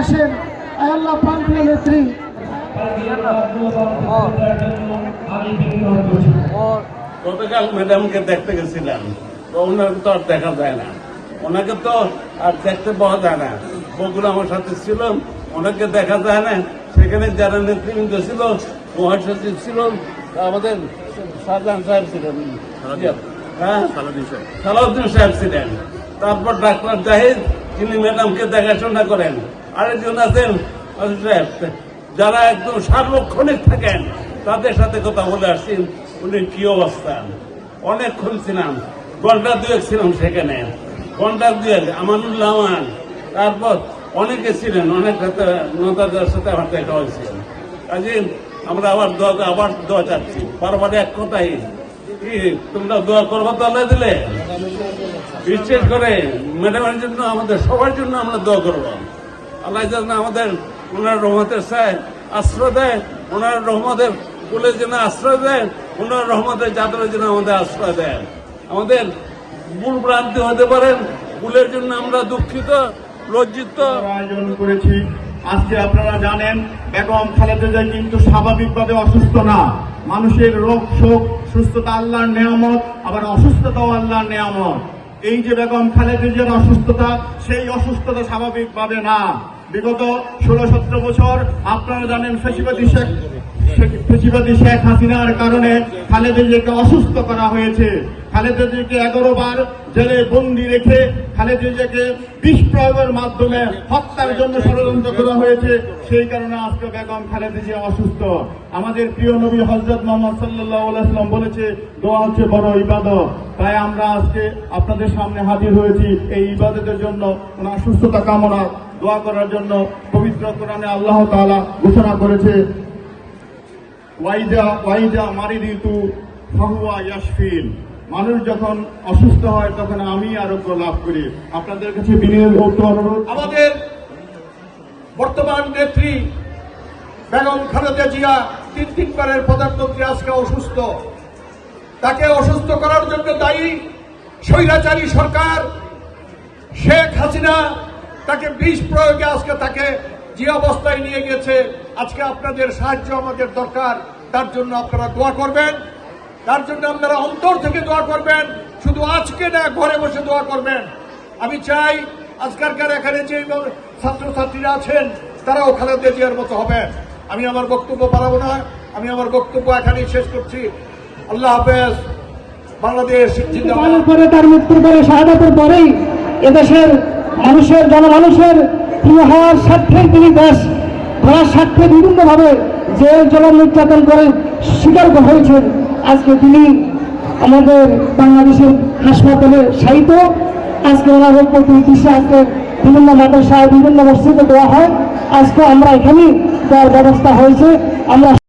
বাংলাদেশের আল্লাহ প্রান্তীয় নেত্রী গতকাল ম্যাডামকে দেখতে গেছিলাম তো ওনাকে তো আর দেখা যায় না। ওনাকে তো আর দেখতে পাওয়া যায় না। বগুড়া আমার সাথে ছিল ওনাকে দেখা যায় না। সেখানে যারা নেতৃবৃন্দ ছিল মহাসচিব ছিল আমাদের শাহজাহান সাহেব ছিলেন। হ্যাঁ? সালাউদ্দিন সাহেব। ছিলেন। তারপর ডাক্তার জাহিদ তিনি ম্যাডামকে দেখাশোনা করেন আরেকজন আছেন যারা একদম সার্বক্ষণিক থাকেন তাদের সাথে কথা বলে আসছি উনি কি অবস্থা? অনেকক্ষণ ছিলাম ঘণ্টা দুয়েক ছিলাম সেখানে ঘণ্টা দুয়েক আমানুল্লাহ আমান তারপর অনেকে ছিলেন অনেক সাথে নেতাদের সাথে আমার দেখা হয়েছিল কাজে আমরা আবার দোয়া আবার দোয়া চাচ্ছি বারবার এক কথাই কি তোমরা দোয়া করব তো আল্লাহ দিলে বিশেষ করে ম্যাডামের জন্য আমাদের সবার জন্য আমরা দোয়া করব। আল্লাহ যেন আমাদের, ওনার রহমতের সায় আশ্রয় দেয়, ওনার রহমতের কুলের যেন আশ্রয় দেন ওনার রহমতের চাদরের যেন আমাদের আশ্রয় দেন আমাদের মূল ভ্রান্তি হতে পারেন ভুলের জন্য আমরা দুঃখিত, লজ্জিত। আয়োজন করেছি। আজকে আপনারা জানেন, বেগম খালেদা জিয়া কিন্তু স্বাভাবিকভাবে অসুস্থ না। মানুষের রোগ, শোক, সুস্থতা আল্লাহর নেয়ামত, আবার অসুস্থতাও আল্লাহর নেয়ামত। এই যে বেগম খালেদের যে অসুস্থতা, সেই অসুস্থতা স্বাভাবিকভাবে না। বিগত ষোলো সতেরো বছর আপনারা জানেন ফেসিবাদী শেখ- ফেসিবাদী শেখ হাসিনার কারণে খালেদা জিয়াকে অসুস্থ করা হয়েছে। খালেদা জিয়াকে এগারো বার জেলে বন্দি রেখে খালেদা জিয়াকে বিষ প্রয়োগের মাধ্যমে হত্যার জন্য ষড়যন্ত্র করা হয়েছে। সেই কারণে আজকে বেগম খালেদা জিয়া অসুস্থ। আমাদের প্রিয় নবী হজরত মোহাম্মদ সাল্লাম বলেছে, দোয়া হচ্ছে বড় ইবাদত। তাই আমরা আজকে আপনাদের সামনে হাজির হয়েছি এই ইবাদতের জন্য। ওনার সুস্থতা কামনা, দোয়া করার জন্য পবিত্র কোরআনে আল্লাহ তাআলা ঘোষণা করেছে। ওয়াইজা ওয়াইজা মারি ঋতু ফাহুয়া ইয়াসফিন মানুষ যখন অসুস্থ হয়, তখন আমি আরোগ্য লাভ করি। আপনাদের কাছে বিনিয়োগ অনুরোধ? আমাদের বর্তমান নেত্রী বেগম খালেদা জিয়া তিন তিনবারের প্রধানমন্ত্রী, আজকে অসুস্থ। তাকে অসুস্থ করার জন্য দায়ী স্বৈরাচারী সরকার শেখ হাসিনা, তাকে বিষ প্রয়োগে আজকে তাকে যে অবস্থায় নিয়ে গেছে, আজকে আপনাদের সাহায্য আমাদের দরকার। তার জন্য আপনারা দোয়া করবেন। তার জন্য আপনারা অন্তর থেকে দোয়া করবেন। শুধু আজকে না, ঘরে বসে দোয়া করবেন। আমি চাই আজকালকার এখানে যে ছাত্রছাত্রীরা আছেন তারাও খালেদা জিয়ার মতো হবেন। আমি আমার বক্তব্য বাড়াবো না। আমি আমার বক্তব্য এখানেই শেষ করছি। আল্লাহ হাফেজ। বাংলাদেশ করে তার মৃত্যুর পরে, শাহাদাতের পরেই এদেশের মানুষের, জনমানুষের হওয়ার স্বার্থে তিনি দেশ ধরার স্বার্থে বিভিন্নভাবে যে জল নির্যাতন করে স্বীকার হয়েছেন। আজকে তিনি আমাদের বাংলাদেশের হাসপাতালে সাহিত্য আজকে ওনার প্রতি দৃশ্যে আজকে বিভিন্ন মাদ্রাসায়, বিভিন্ন মসজিদে দেওয়া হয়। আজকে আমরা এখানেই দেওয়ার ব্যবস্থা হয়েছে। আমরা